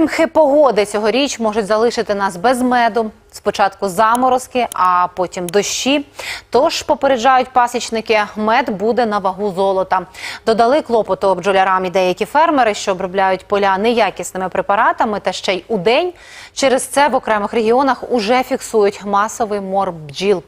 Примхи погоди цьогоріч можуть залишити нас без меду. Спочатку заморозки, а потім дощі. Тож попереджають пасічники, мед буде на вагу золота. Додали клопоту бджолярам і деякі фермери, що обробляють поля неякісними препаратами та ще й у день. Через це в окремих регіонах уже фіксують масовий мор бджіл.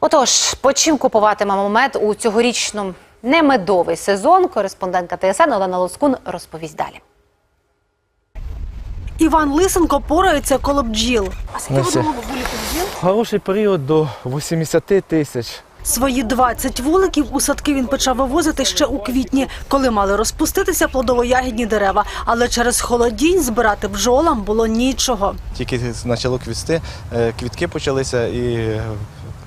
Отож, по чим купуватимемо мед у цьогорічному немедовий сезон? Кореспондентка ТСН Олена Лоскун розповість далі. Іван Лисенко порається коло бджіл. А скільки Ну, ви думали вуликів бджіл? Хороший період до 80 тисяч. Свої 20 вуликів у садки він почав вивозити ще у квітні, коли мали розпуститися плодово-ягідні дерева. Але через холодінь збирати бджолам було нічого. Тільки почало квісти, е, квітки почалися і е,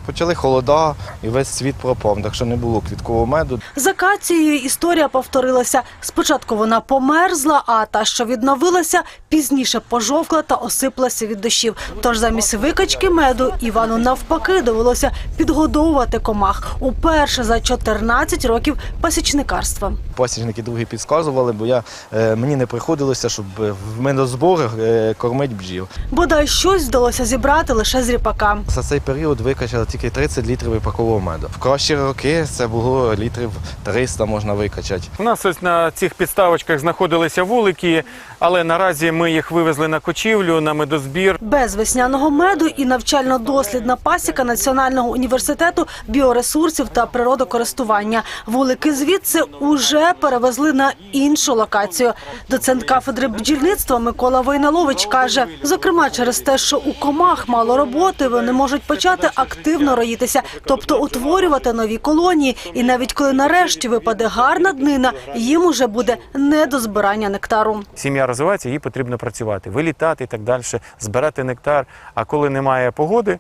почали холода, і весь світ пропав, так що не було квіткового меду. За акацією історія повторилася. Спочатку вона померзла, а та, що відновилася, пізніше пожовкла та осиплася від дощів. Тож замість викачки меду Івану навпаки довелося підгодовувати комах уперше за 14 років пасічникарства. Пасічники другі підказували, бо я, е, мені не приходилося, щоб е, в медозборах е, кормити бджіл. Бодай щось вдалося зібрати лише з ріпака. За цей період викачали тільки 30 літрів випакового меду. В кращі роки це було літрів 300 можна викачати. У нас ось на цих підставочках знаходилися вулики, але наразі ми їх вивезли на кочівлю, на медозбір. Без весняного меду і навчально-дослідна пасіка Національного університету біоресурсів та природокористування. Вулики звідси уже перевезли на іншу локацію. Доцент кафедри бджільництва Микола Войналович каже, зокрема через те, що у комах мало роботи, вони можуть почати активно роїтися, тобто утворювати нові колонії. І навіть коли нарешті випаде гарна днина, їм уже буде не до збирання нектару. Сім'я розвивається, їй потрібно працювати, вилітати і так далі, збирати нектар. А коли немає погоди,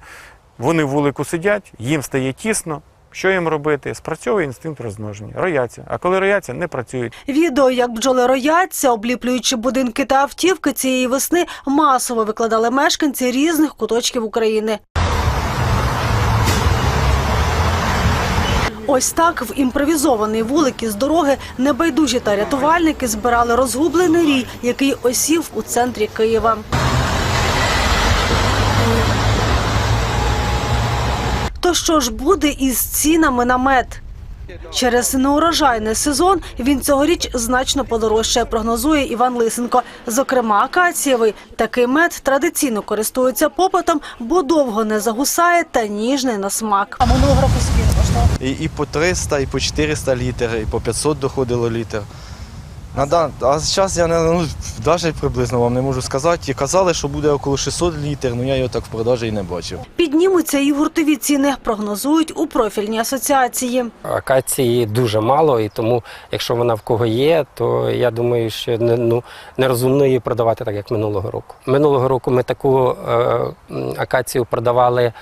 вони в вулику сидять, їм стає тісно. Що їм робити? Спрацьовує інстинкт розмноження, рояться. А коли рояться, не працюють. Відео, як бджоли рояться, обліплюючи будинки та автівки цієї весни, масово викладали мешканці різних куточків України. Ось так в імпровізований вулик із дороги небайдужі та рятувальники збирали розгублений рій, який осів у центрі Києва. То що ж буде із цінами на мед? Через неурожайний сезон він цьогоріч значно подорожчає, прогнозує Іван Лисенко. Зокрема, акацієвий такий мед традиційно користується попитом, бо довго не загусає та ніжний на смак. А минулого року скільки? І, і по 300, і по 400 літр, і по 500 доходило літр. На дан- А зараз я не, ну, навіть приблизно вам не можу сказати. Казали, що буде около 600 літр, але я його так в продажі і не бачив. Піднімуться і гуртові ціни, прогнозують у профільній асоціації. Акації дуже мало, і тому, якщо вона в кого є, то я думаю, що не, ну, нерозумно її продавати так, як минулого року. Минулого року ми таку е, акацію продавали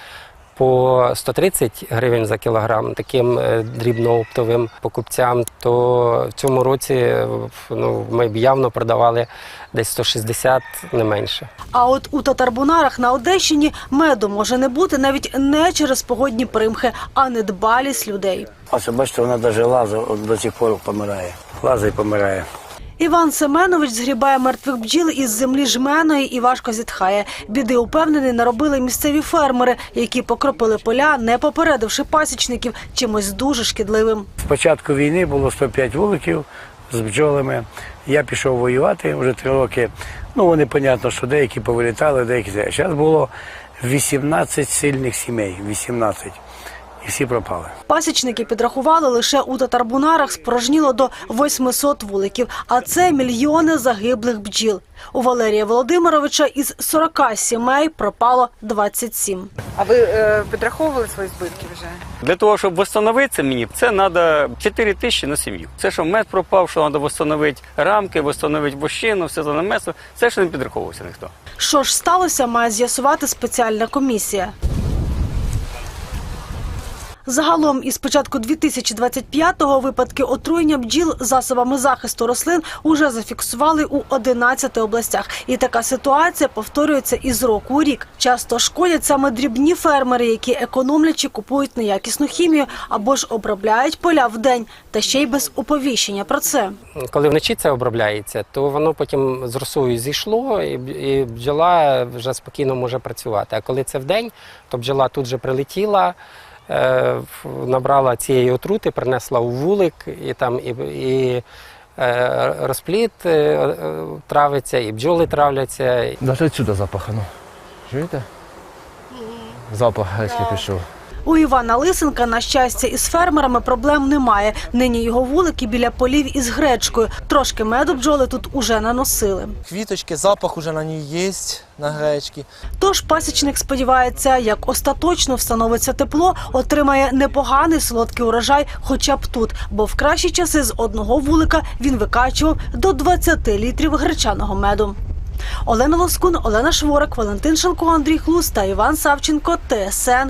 по 130 гривень за кілограм таким е, дрібнооптовим покупцям, то в цьому році е, ну, ми б явно продавали десь 160, не менше. А от у татарбунарах на Одещині меду може не бути навіть не через погодні примхи, а недбалість людей. Ось бачите, вона навіть лазить до сих пор помирає. Лазить і помирає. Іван Семенович згрібає мертвих бджіл із землі жменої і важко зітхає. Біди упевнений наробили місцеві фермери, які покропили поля, не попередивши пасічників чимось дуже шкідливим. З початку війни було 105 вуликів з бджолами. Я пішов воювати вже три роки. Ну, вони, понятно, що деякі повилітали, деякі. Зараз було 18 сильних сімей, 18. І всі пропали. Пасічники підрахували лише у татарбунарах спорожніло до 800 вуликів, а це мільйони загиблих бджіл. У Валерія Володимировича із 40 сімей пропало 27. А ви е, підраховували свої збитки вже? Для того, щоб встановитися мені, це треба 4 тисячі на сім'ю. Це що мед пропав, що треба встановити рамки, встановити вощину, все за намесло. Це ще не підраховувався ніхто. Що ж сталося, має з'ясувати спеціальна комісія. Загалом із початку 2025-го випадки отруєння бджіл засобами захисту рослин уже зафіксували у 11 областях. І така ситуація повторюється із року у рік. Часто шкодять саме дрібні фермери, які економлячи купують неякісну хімію або ж обробляють поля в день, та ще й без оповіщення про це. Коли вночі це обробляється, то воно потім з росою зійшло, і бджола вже спокійно може працювати. А коли це вдень, то бджола тут же прилетіла, в- набрала цієї отрути, принесла у вулик, і там і, і е, розпліт е, е, травиться, і бджоли травляться. Навіть сюди запахано. Чуєте? Запах геть пішов. У Івана Лисенка, на щастя, із фермерами проблем немає. Нині його вулики біля полів із гречкою. Трошки меду бджоли тут уже наносили. Квіточки, запах уже на ній є, на гречці. Тож пасічник сподівається, як остаточно встановиться тепло, отримає непоганий солодкий урожай, хоча б тут, бо в кращі часи з одного вулика він викачував до 20 літрів гречаного меду. Олена Лоскун, Олена Шворак, Валентин Шелко, Андрій Хлус та Іван Савченко. ТСН